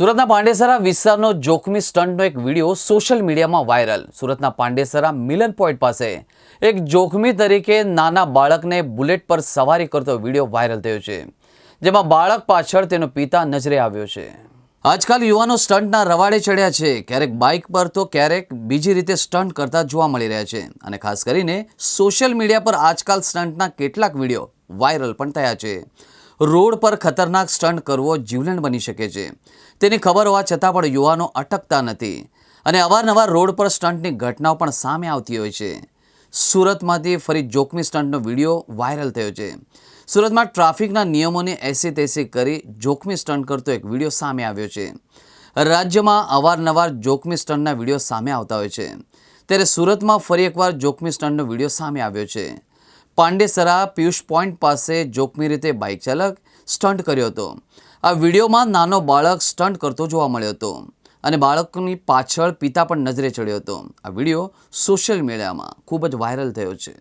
સુરતના પાંડેસરા વિસ્તારનો જોખમી સ્ટન્ટનો એક વીડિયો સોશિયલ મીડિયામાં વાયરલ. સુરતના પાંડેસરા મિલન પોઈન્ટ પાસે એક જોખમી તરીકે નાના બાળકને બુલેટ પર સવારી કરતો વીડિયો વાયરલ થયો છે, જેમાં બાળક પાછળ તેનો પિતા નજરે આવ્યો છે. આજકાલ યુવાનો સ્ટન્ટના રવાડે ચડ્યા છે. ક્યારેક બાઇક પર તો ક્યારેક બીજી રીતે સ્ટન્ટ કરતા જોવા મળી રહ્યા છે અને ખાસ કરીને સોશિયલ મીડિયા પર આજકાલ સ્ટન્ટના કેટલાક વીડિયો વાયરલ પણ થયા છે. રોડ પર ખતરનાક સ્ટન્ટ કરવો જીવલેણ બની શકે છે. તેની ખબર હોવા છતાં પણ યુવાનો અટકતા નથી અને અવારનવાર રોડ પર સ્ટન્ટની ઘટનાઓ પણ સામે આવતી હોય છે. સુરતમાંથી ફરી જોખમી સ્ટન્ટનો વીડિયો વાયરલ થયો છે. સુરતમાં ટ્રાફિકના નિયમોની એસી તેસી કરી જોખમી સ્ટન્ટ કરતો એક વીડિયો સામે આવ્યો છે. રાજ્યમાં અવારનવાર જોખમી સ્ટન્ટના વીડિયો સામે આવતા હોય છે. ત્યારે સુરતમાં ફરી એકવાર જોખમી સ્ટન્ટનો વીડિયો સામે આવ્યો છે. પાંડેસરા પિયુષ પોઈન્ટ પાસે જોખમી રીતે બાઇક ચાલક સ્ટન્ટ કર્યો હતો. આ વિડીયોમાં નાનો બાળક સ્ટન્ટ કરતો જોવા મળ્યો હતો અને બાળકની પાછળ પિતા પણ નજરે ચડ્યો હતો. આ વીડિયો સોશિયલ મીડિયામાં ખૂબ જ વાયરલ થયો છે.